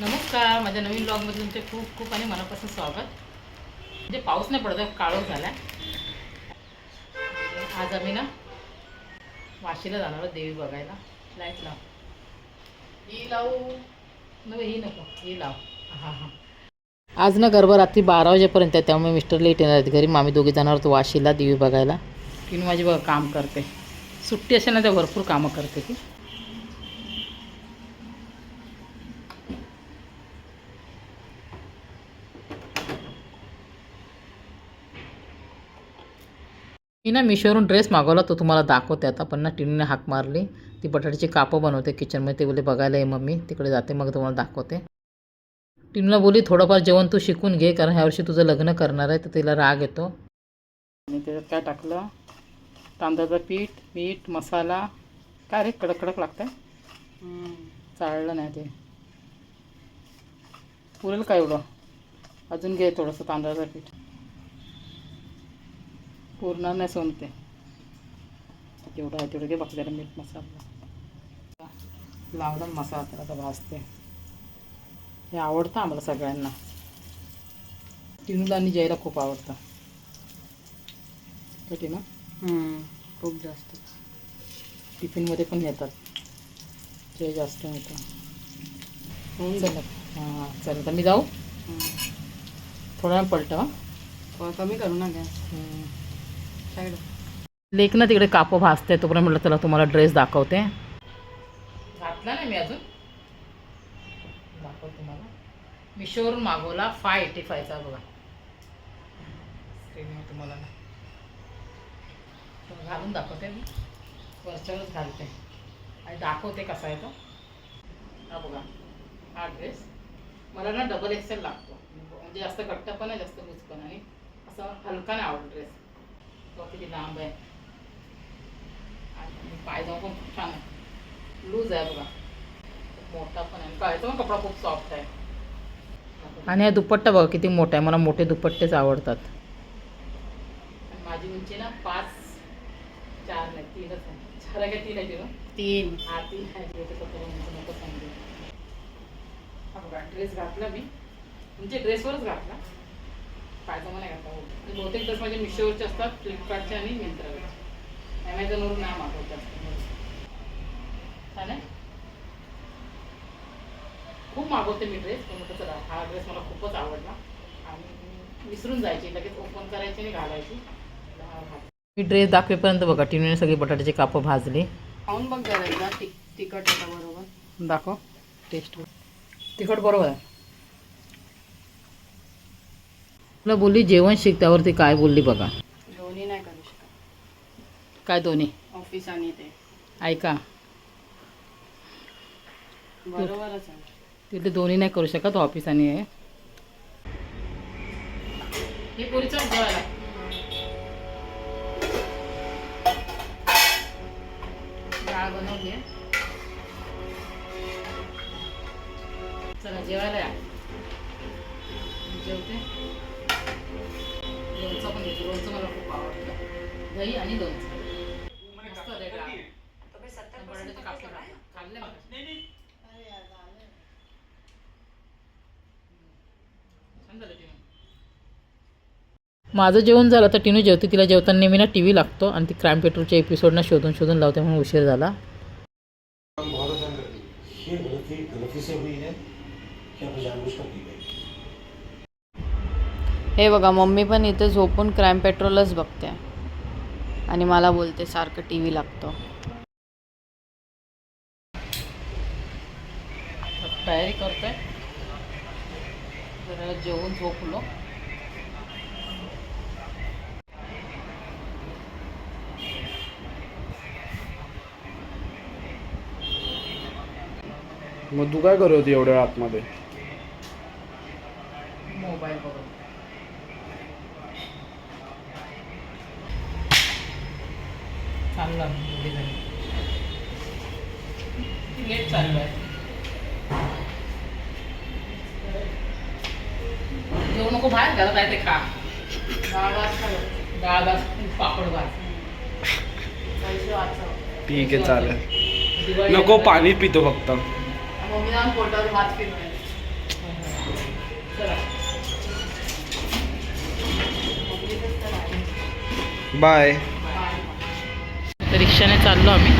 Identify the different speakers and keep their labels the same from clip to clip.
Speaker 1: नमस्कार माझ्या नवीन ब्लॉगमध्ये तुमचे खूप खूप आणि मनापासून स्वागत. म्हणजे पाऊस नाही पडत काळोख झाला आज आम्ही ना वाशीला जाणार आहोत देवी बघायला. लाइट लाव ही लावू. नको ही नको ही लाव. हां हां. आज ना गरबा रात्री बारा वाजेपर्यंत आहे त्यामुळे मिस्टर लेट येणार आहेत घरी. मामी दोघे जाणार होतो वाशीला देवी बघायला. तिने माझी बघा काम करते. सुट्टी असेल ना त्या भरपूर कामं करते ती. मी ना मिशोवरून ड्रेस मागवला तो तुम्हाला दाखवते आता पण ना टिनीने हाक मारली. ती बटाट्याची कापं बनवते किचनमध्ये ते बोलले बघायला ये मम्मी तिकडे जाते मग तुम्हाला दाखवते. टिनूला बोली थोडंफार जेवण तू शिकून घे कारण ह्यावर्षी तुझं लग्न करणार आहे तर तिला राग येतो. आणि त्याच्यात काय टाकलं? तांदळाचं पीठ मीठ मसाला. काय रे कडक कडक लागतं चाललं नाही ते. पुरेल का एवढं? अजून घे थोडंसं तांदळाचं पीठ. पूर्ण नाही सोनते जेवढं आहे तेवढं घे बाकी जरा मीठ मसाला लावला मसाला तर आता भाजते. हे आवडतं आम्हाला सगळ्यांना. टिनूला आणि जयला खूप आवडतं. कठी ना
Speaker 2: खूप जास्त.
Speaker 1: टिफिनमध्ये पण नेतात. जय जास्त नेतं.
Speaker 2: होऊन
Speaker 1: चला हां चला तर मी जाऊ. थोडा
Speaker 2: जाईल कमी करू ना गॅस साईड
Speaker 1: लेख ना तिकडे कापं भाजते तोपर्यंत म्हटलं चला तुम्हाला ड्रेस दाखवते. घातला नाही मी अजून? दाखवते तुम्हाला. मिशोवरून मागवला फाय एटी फायचा बघा. तुम्हाला ना तर घालून दाखवते मी. वरच्यावरच घालते. आणि दाखवते कसा आहे तो. हा बघा हा ड्रेस मला ना डबल एक्सेल लागतो. म्हणजे जास्त घट्ट पण आहे जास्त लूज पण आणि असं हलका नाही आवडतो ड्रेस तो किती लांब आहे आणि पण खूप छान आहे लूज आहे बघा मोठा पण आहे पण कपडा खूप सॉफ्ट आहे आणि हा दुपट्टा बघा किती मोठा आहे मला मोठे दुपट्टेच आवडतात आणि माझी उंची ना पाच चार नाही तीनच आहे चार आहे का तीन आहे तिनं
Speaker 2: तीन
Speaker 1: हा तीन आहे नको सांगते ड्रेस घातला मी म्हणजे ड्रेसवरच घातला पायजामा नाही घातला. आणि बहुतेक ड्रेस माझे मिशोवरचे असतात फ्लिपकार्टचे आणि मिंत्रावरचे ॲमेझॉनवरून नाही मागवत जास्त छान आहे खूप मागवते मी ड्रेस पण म्हटलं चला हा ड्रेस मला खूपच आवडला. आणि विसरून जायची लगेच ओपन करायची आणि घालायची. हा. मी ड्रेस दाखवेपर्यंत बघा टिनूने सगळी बटाट्याची कापं भाजली.
Speaker 2: खाऊन बघ जरा तिखट बरोबर.
Speaker 1: दाखव टेस्ट तिखट बरोबर आहे. तुला बोलली जेवण शिक त्यावरती काय बोलली बघा.
Speaker 2: दोन्ही नाही करू शकत.
Speaker 1: काय दोन्ही?
Speaker 2: ऑफिस आणि ते.
Speaker 1: ऐका.
Speaker 2: बरोबरच आहे.
Speaker 1: तिथे दोन्ही नाही करू शकत ऑफिस आणि आहे हे पोरीचं जेवायला डाळ बनवली आहे चला जेवायला या. जेवते. लोणचं पण घेते लोणचं मला खूप आवडतं. दही आणि लोणचं मस्त आहे डाळ. बटाट्याचं कापलं टाकलं. खाल्लं मला छान झालं जेवण. माझं जेवण झालं तर टिनू जेवते. तिला जेवताना नेहमी ना टी व्ही लागतो आणि ती क्राईम पेट्रोलच्या एपिसोडना शोधून शोधून लावते म्हणून उशीर झाला.
Speaker 3: ये गलती गलती से हुई है गई
Speaker 2: हे बघा मम्मी पण इथे झोपून क्राईम पेट्रोलच बघते. आणि मला बोलते सारखं टी व्ही लागतो.
Speaker 1: तयारी करतोय. जरा जेवून झोपलो.
Speaker 4: मग तू काय करत होती एवढ्या आतमध्ये?
Speaker 1: मोबाईल बघून किती लेट चाललो आहे जेवू नको बाहेर घरात आहे ते खा. डाळ भात. डाळ भात पापड भात.
Speaker 4: ठीक आहे चालेल. नको पाणी पितो फक्त.
Speaker 1: मम्मी जाऊन पोटावर भात फिरवायला
Speaker 4: बाय.
Speaker 1: तर रिक्षाने चाललो आम्ही.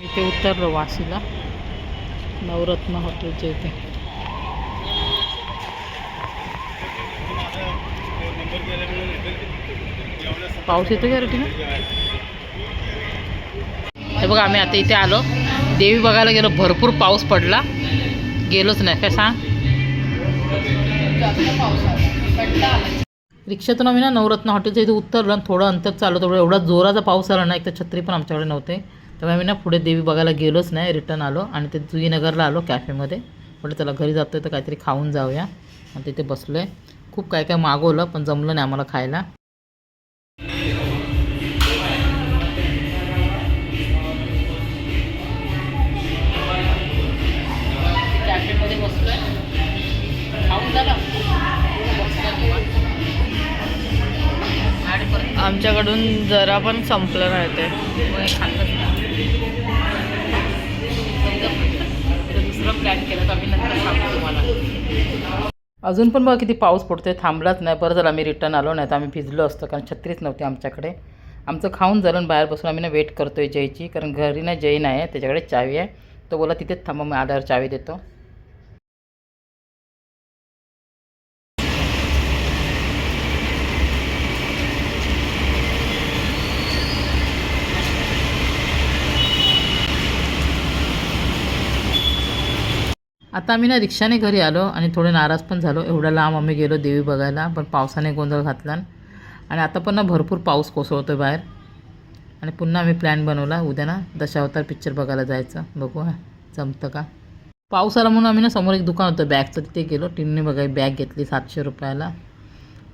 Speaker 1: इथे उतरलो वाशीला. नवरत्न हॉटेलच्या इथे. पाऊस येतो का रेटीनं? हे बघा आम्ही आता इथे आलो. देवी बघायला गेलो. भरपूर पाऊस पडला. गेलोच नाही. काय सांग? रिक्षातून आम्ही ना नवरत्न हॉटेलच्या इथे उतरलो आणि थोडं अंतर चालू तेवढं एवढा जोराचा पाऊस आला ना एक तर छत्री पण आमच्याकडे नव्हते. त्यामुळे आम्ही ना पुढे देवी बघायला गेलोच नाही. रिटर्न आलो. आणि ते जुईनगरला आलो कॅफेमध्ये. म्हटलं त्याला घरी जातोय तर काहीतरी खाऊन जाऊया. आणि तिथे बसलो आहे खूप काय काय मागवलं पण जमलं नाही आम्हाला खायला.
Speaker 2: आमच्याकडून जरा पण संपलं नाही ते.
Speaker 1: अजून पण बघा किती पाऊस पडतोय थांबलाच नाही. बरं झालं आम्ही रिटर्न आलो नाही तर आम्ही भिजलो असतो कारण छत्रीच नव्हती आमच्याकडे. आमचं खाऊन झालं आणि बाहेर बसून आम्ही ना वेट करतोय जयची कारण घरी ना जय नाही आहे त्याच्याकडे चावी आहे. तो बोला तिथेच थांबा मी आल्यावर चावी देतो. आता आम्ही ना रिक्षाने घरी आलो आणि थोडे नाराज पण झालो. एवढ्या लांब आम्ही गेलो देवी बघायला पण पावसाने गोंधळ घातला. आणि आता पण ना भरपूर पाऊस कोसळतो बाहेर. आणि पुन्हा आम्ही प्लॅन बनवला. उद्या ना दशावतार पिक्चर बघायला जायचं. बघू हा जमतं का? पाऊस आला म्हणून आम्ही ना समोर एक दुकान होतं. बॅगचं तिथे गेलो. टीमने बघा बॅग घेतली सातशे रुपयाला.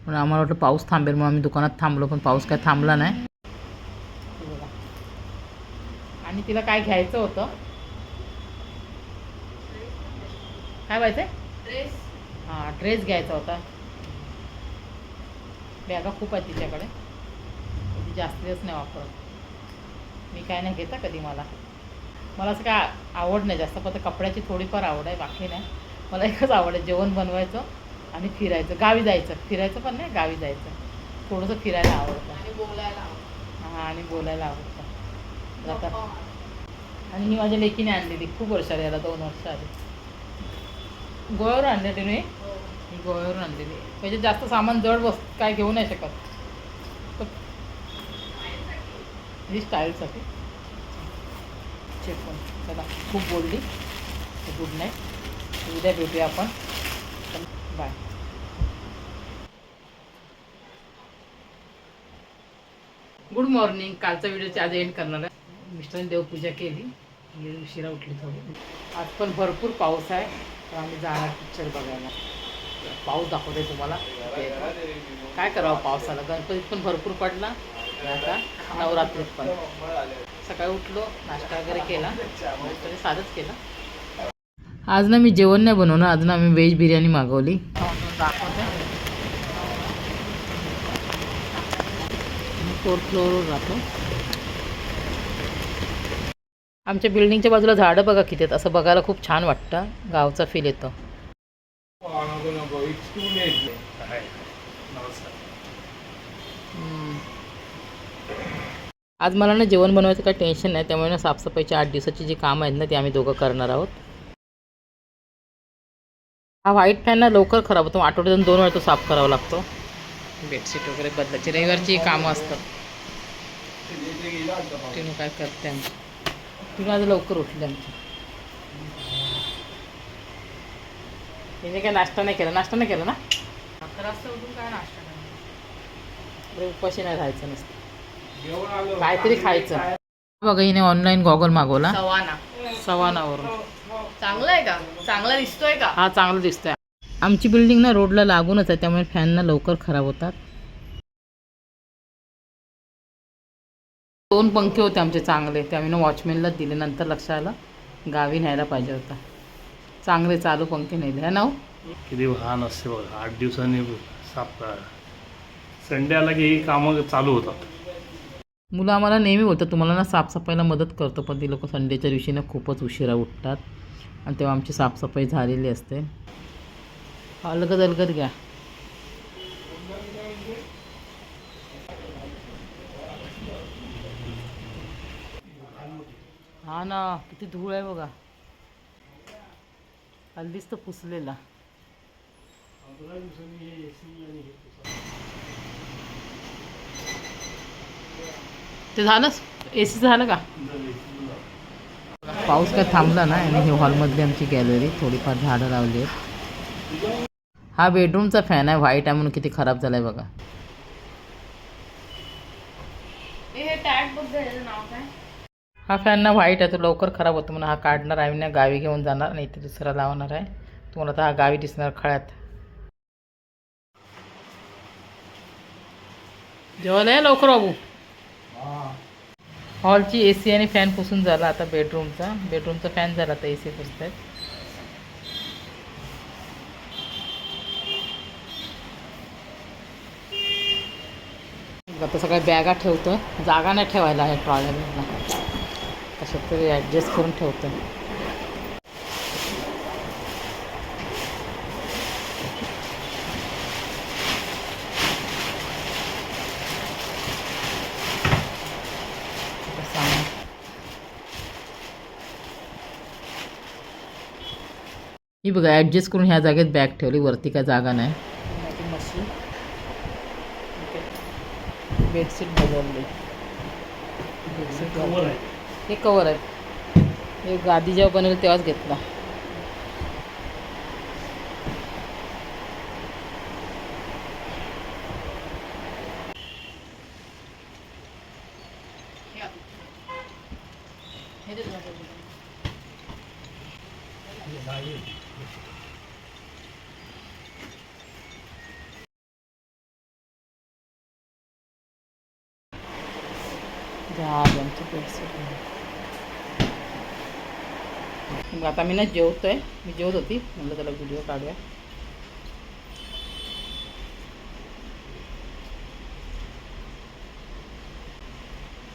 Speaker 1: पण आम्हाला वाटलं पाऊस थांबेल म्हणून आम्ही दुकानात थांबलो. पण पाऊस काय थांबला नाही. आणि तिला काय घ्यायचं होतं? काय पाहिजे
Speaker 2: ड्रेस
Speaker 1: हां ड्रेस घ्यायचा होता. बॅगा खूप आहेत तिच्याकडे. ती जास्त दिवस नाही वापरत. मी काय नाही घेता कधी मला. मला असं काय आवड नाही जास्त फक्त कपड्याची थोडीफार आवड आहे बाकी नाही. मला एकच आवड आहे जेवण बनवायचं आणि फिरायचं. गावी जायचं. फिरायचं पण नाही गावी जायचं. थोडंसं फिरायला आवडतं.
Speaker 2: आणि बोलायला.
Speaker 1: हां आणि बोलायला आवडतं. आता आणि ही माझ्या लेकीने आणलेली खूप वर्षाला याला दोन वर्ष आली गोव्यावरून आणलेली मी गोव्यावरून आणलेली म्हणजे जास्त सामान जड बस काय घेऊ नाही शकत. ही स्टाईलसाठी चेक चला खूप बोलली. गुड नाईट उद्या भेटूया आपण. बाय गुड मॉर्निंग कालचा व्हिडिओची आज एंड करणार आहे. मिस्टरांनी देवपूजा केली. उशिरा उठली थोडी. आज पण भरपूर पाऊस आहे. तर आम्ही जाणार पिक्चर बघायला. पाऊस दाखवते तुम्हाला. काय करावं पावसाला? गणपतीत पण भरपूर पडला. आता नवरात्रीत पण. सकाळी उठलो नाश्ता वगैरे केला. तरी साधंच केलं. आज ना मी जेवण नाही बनवलं आज ना आम्ही व्हेज बिर्याणी मागवली. दाखवते फोर्थ फ्लोअरवर राहतो आमच्या बिल्डिंगच्या बाजूला झाडं बघा किती आहेत. असं बघायला खूप छान वाटतं. गावचा फील येतो. आज मला ना जेवण बनवायचं काही टेन्शन नाही. त्यामुळे ना साफसफाईची आठ दिवसाची जी कामं आहेत ना ती आम्ही दोघं करणार आहोत. हा व्हाईट फॅन ना लवकर खराब होतो. आठवड्यातून दोन वेळा तो साफ करावा लागतो. बेडशीट वगैरे बदलायची. रविवारची कामं असतात. काय करते आम्ही तिने आज लवकर उठली आमची. तिने काय नाश्ता नाही केला? नाश्ता नाही केला ना?
Speaker 2: अकरा वाजता उठून काय नाश्ता करणार?
Speaker 1: बरं, उपाशी नाही राहायचं नसतं. काहीतरी खायचं. बघा हिने ऑनलाईन गॉगल मागवला.
Speaker 2: सवाना.
Speaker 1: सवानावरून.
Speaker 2: चांगला आहे का? चांगला दिसतोय का?
Speaker 1: हा चांगला दिसतोय. आमची बिल्डिंग ना रोडला लागूनच आहे त्यामुळे फॅन ना लवकर खराब होतात. दोन पंखे होते आमचे चांगले ते आम्ही ना वॉचमॅनलाच दिले. नंतर लक्षात आलं गावी न्यायला पाहिजे होता. चांगले चालू पंखे नेले. है ना हो?
Speaker 5: किती वाहन असते बघा. आठ दिवसांनी साफ करा. संडे आला की ही कामं चालू होतात.
Speaker 1: मुलं आम्हाला नेहमी बोलतात तुम्हाला ना साफसफाईला मदत करतो. पण ती लोक संडेच्या दिवशी ना खूपच उशिरा उठतात. आणि तेव्हा आमची साफसफाई झालेली असते. अलगद अलगद घ्या. हा ना किती धूळ आहे बघा. हल्लीच तर पुसलेला. ते झालं? ए सी झालं का? पाऊस काय थांबला ना आणि हे हॉलमधली आमची गॅलरी थोडीफार झाडं लावली आहेत. हा बेडरूमचा फॅन आहे. व्हाईट आहे म्हणून किती खराब झालाय बघा.
Speaker 2: हे टॅग बघ नाव काय?
Speaker 1: हा फॅन ना व्हाईट आहे तो लवकर खराब होतो म्हणून हा काढणार आहे. ना गावी घेऊन जाणार नाही ते दुसरा लावणार आहे. तुम्हाला आता हा गावी दिसणार खळ्यात. जेवायला या लवकर बाबू. हॉलची ए सी आणि फॅन पुसून झाला आता बेडरूमचा बेडरूमचा फॅन झाला आता ए सी पुसत आहेत आता सगळ्या बॅगा ठेवतो जागा नाही ठेवायला आहे ट्रॉलीला कशात तरी ॲडजस्ट करून ठेवतो ही बघा ॲडजस्ट करून ह्या जागेत बॅग ठेवली वरती काय जागा नाही. बेडशीट बदलली. बेडशीट
Speaker 5: कवर आहे.
Speaker 1: हे कवर आहे. हे गादी जेव्हा बनवली तेव्हाच घेतला. झालं आमचं बेडशीट मग आता मी ना जेवतो आहे मी जेवत होती. म्हणलं त्याला व्हिडिओ काढूया.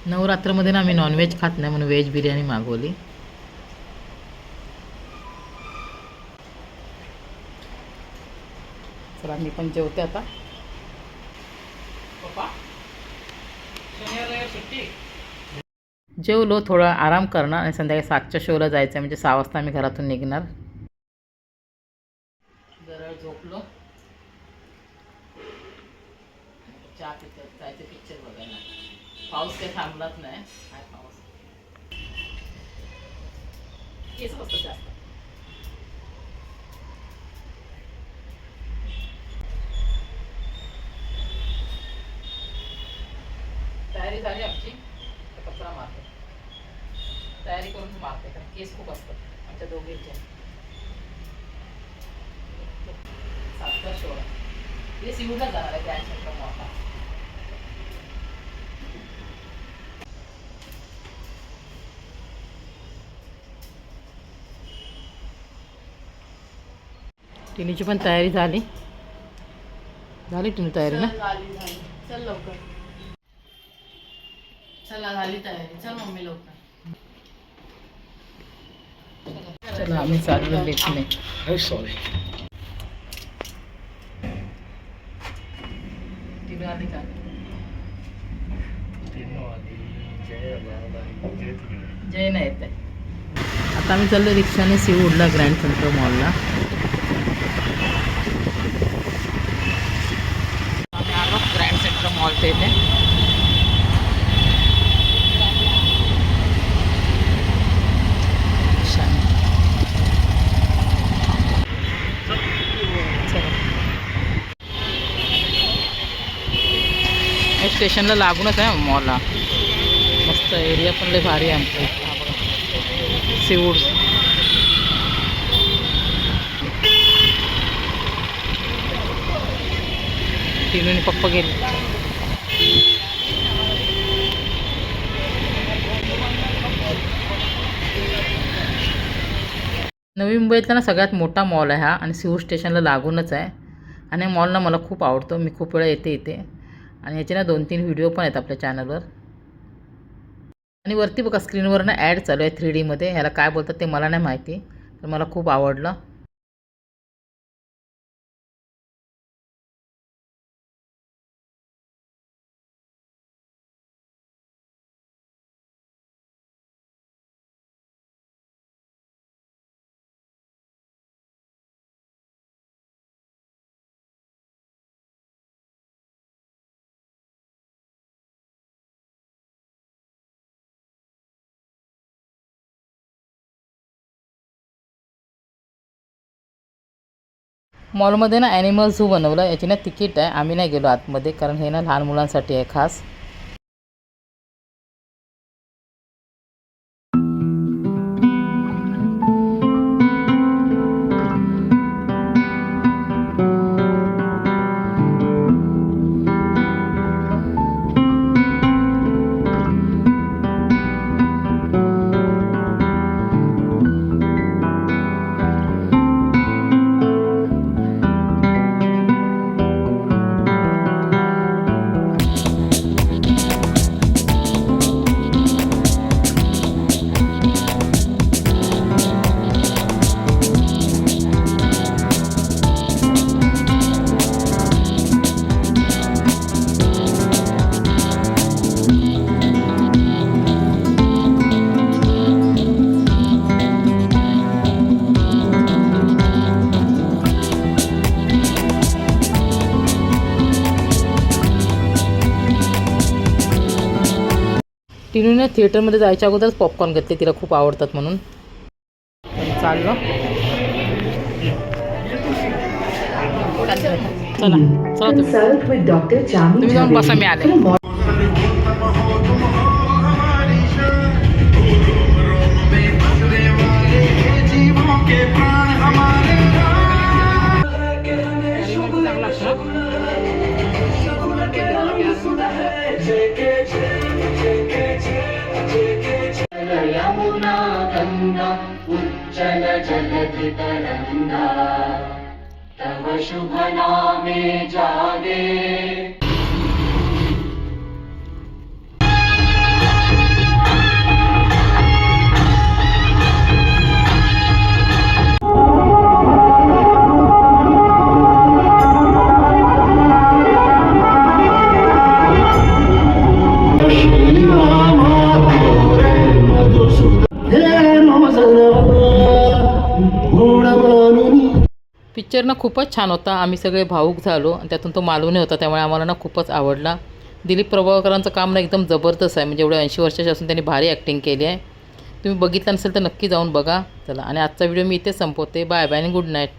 Speaker 1: नवरात्रमध्ये ना आम्ही नॉनव्हेज खात नाही म्हणून व्हेज बिर्याणी मागवली. चला मी पण जेवते आता. जेवलो थोडा आराम करणार आणि संध्याकाळी सातच्या शोला जायचं आहे म्हणजे सहा वाजता आम्ही घरातून निघणार. जरा झोपलो. चहा पित जायचं पिक्चर बघायला. पाऊस काही थांबलाच नाही. काय पाऊस. केस जास्त तयारी झाली आमची आता कचरा मारते तयारी करून मारते कारण केस खूप असतात आमच्या दोघींच्या सातचा शो जाणार आहे मोठा टिनीची पण तयारी झाली. झाली टिनू तयारी ना?
Speaker 2: झाली झाली. चल लवकर. चला झाली तयारी. चल मम्मी लवकर.
Speaker 1: चला आम्ही चाललो लिफ्टने
Speaker 5: सॉरी
Speaker 1: टिनू आली का जय नाही येत आहे आता आम्ही चाललो रिक्षाने सिवूडला ग्रँड सेंटर मॉलला. आम्ही आलो ग्रँड सेंटर मॉलच्या इथे. स्टेशनला लागूनच आहे मॉलला. मस्त एरिया पण लय भारी आहे आमच्या सीवूड. टिनूने पप्पा गेले. नवी मुंबईतला ना सगळ्यात मोठा मॉल आहे हा आणि सिहूर स्टेशनला लागूनच आहे. आणि मॉल ना मला खूप आवडतो. मी खूप वेळा येते इथे. आणि याचे ना दोन तीन व्हिडिओ पण आहेत आपल्या चॅनलवर आणि वरती बघा स्क्रीनवर ना ॲड चालू आहे थ्री डीमध्ये ह्याला काय बोलतात ते मला नाही माहिती पण मला खूप आवडलं. मॉलमध्ये ना ॲनिमल झू बनवलं. याची ना तिकीट आहे. आम्ही नाही गेलो आतमध्ये कारण हे ना लहान मुलांसाठी आहे खास. टिनूने थिएटरमध्ये जायच्या अगोदरच पॉपकॉर्न घेतले तिला खूप आवडतात म्हणून. चाललो. चला चला तुम्ही. जाऊन बसा मी आले. शुभ नामे जागे। पिक्चर ना खूपच छान होता. आम्ही सगळे भाऊक झालो आणि त्यातून तो मालवणी होता त्यामुळे आम्हाला ना खूपच आवडला. दिलीप प्रभावकरांचं काम ना एकदम जबरदस्त आहे. म्हणजे एवढ्या ऐंशी वर्षाचे असून त्यांनी भारी ॲक्टिंग केली आहे. तुम्ही बघितलं नसेल तर नक्की जाऊन बघा. चला आणि आजचा व्हिडिओ मी इथे संपवते. बाय बाय आणि गुड नाईट